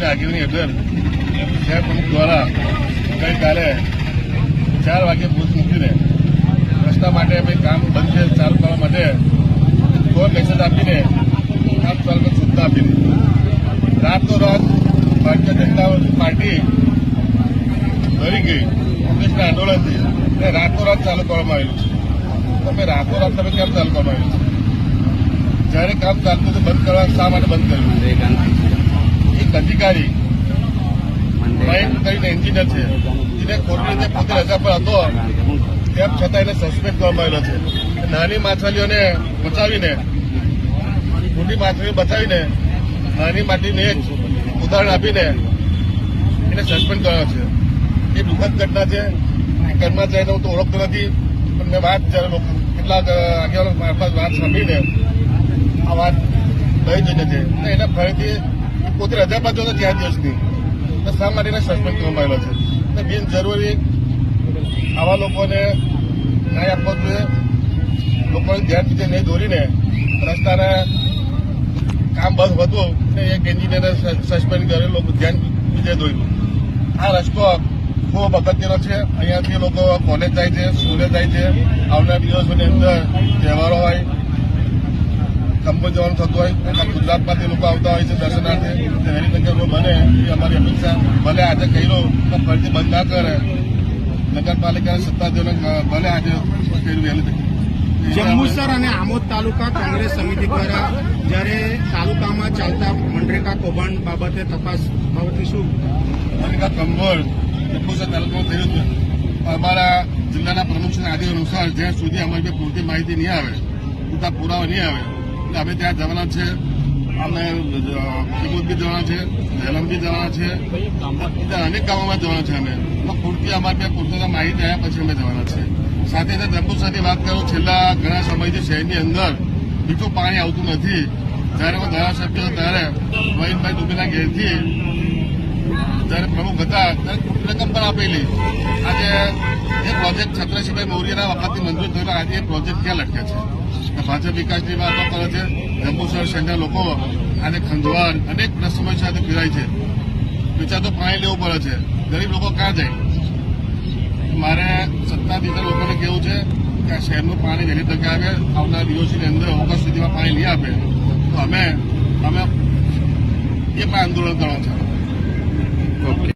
પ્રમુખની આગેવાની હેઠળ શહેર પ્રમુખ દ્વારા ગઈકાલે ચાર વાગે બુથ મૂકીને રસ્તા માટે અમે કામ બંધ છે ચાલુ કરવા માટે ફોન મેસેજ આપીને કામ ચાલુ સૂચના આપી દીધી રાતો રાત ભારતીય જનતા પાર્ટી ડરી ગઈ, કોંગ્રેસના આંદોલનથી. અને રાતો રાત ચાલુ કરવામાં આવેલું છે. તમે રાતો રાત તમે કેમ ચાલુ કરવામાં આવેલું છે? જ્યારે કામ ચાલતું હતું, બંધ કરવા શા માટે બંધ કર્યું? એક અધિકારી મયંક કરીને એન્જિનિયર છે. જેને ખોટી રીતે પોતે રજા પર હતો. તેમ છતાં એને સસ્પેન્ડ કરવામાં આવેલો છે. નાની માછલીઓને બચાવીને મોટી માછલીઓ બચાવીને નાની માટીને એક ઉદાહરણ આપીને એને સસ્પેન્ડ કર્યો છે. એ દુઃખદ ઘટના છે. કર્મચારીને હું તો ઓળખતો નથી. પણ મેં વાત જ્યારે લોકો કેટલાક આગેવાનો મારફત વાત સાંભળીને આ વાત લઈ જઈને છે. એને ફરીથી પોતે રજા પાછો હતો ચાર દિવસની. તો શા માટે સસ્પેન્ડ કરવામાં આવેલો છે અને બિનજરૂરી આવા લોકોને ન્યાય આપવો જોઈએ. લોકોને ધ્યાન બીજે નહીં દોરીને રસ્તાના કામ બંધ હતું ને એક એન્જિનિયરે સસ્પેન્ડ કરી, લોકો ધ્યાન બીજે દોર્યું આ રસ્તો ખૂબ અગત્યનો છે. અહીંયાથી લોકો કોલેજ જાય છે સ્કૂલે જાય છે. આવનાર દિવસોની અંદર તહેવારો હોય કંપની જવાનું થતું હોય અને ગુજરાતમાંથી લોકો આવતા હોય છે દર્શનાર્થે એની જો બને એ અમારી અપેક્ષા. ભલે આજે કર્યું તો ફરીથી બંધ ના કરે. નગરપાલિકાના સત્તાધીઓને ભલે આજે કર્યું વહેલી જંબુસર અને આમોદ તાલુકા કોંગ્રેસ સમિતિ દ્વારા જ્યારે તાલુકામાં ચાલતા મનરેગા કૌભાંડ બાબતે તપાસ બાબતે શું? મનરેગા કંબોળ જંબુસર તાલુકામાં થયું હતું અમારા જિલ્લાના પ્રમુખના આદેશ અનુસાર જ્યાં સુધી અમારી પૂરતી માહિતી નહીં આવે પૂરતા પુરાવા નહીં આવે અમે ત્યાં જવાના છે. અમે કિબુત બી જવાના છે ઝેલમ બી જવાના છે. અનેક ગામોમાં જવાના છે અમે. પૂરતી અમારે ત્યાં પૂરતા માહિતી આવ્યા પછી અમે જવાના છે. સાથે જંબુસરની વાત કરું, છેલ્લા ઘણા સમયથી શહેરની અંદર મીઠું પાણી આવતું નથી. જ્યારે હું ધારાસભ્ય, ત્યારે રોહિતભાઈ દુબેના ઘેરથી જયારે પ્રમુખ હતા ત્યારે ખોટી રકમ પણ આપેલી. આજે એ પ્રોજેક્ટ છત્રસિંહભાઈ મૌર્યના વખતથી મંજૂર થયેલો, આજે એ પ્રોજેક્ટ ક્યાં લટકે છે? તો ભાજપ વિકાસની વાતો કરે છે જંબુસર શહેરના લોકો આજે ખંજવાળ અનેક સમસ્યા સાથે પીડાય છે. વિચાર પાણી લેવું પડે છે. ગરીબ લોકો ક્યાં જાય? મારે સત્તાધીશો લોકોને કેવું છે કે આ શહેરનું પાણી વહેલી તકે આવે, આવનાર દિવસોની અંદર ઓગસ્ટ સુધીમાં પાણી લઈ આપે. તો અમે અમે એ પણ આંદોલન કરવા છે ಓಕೆ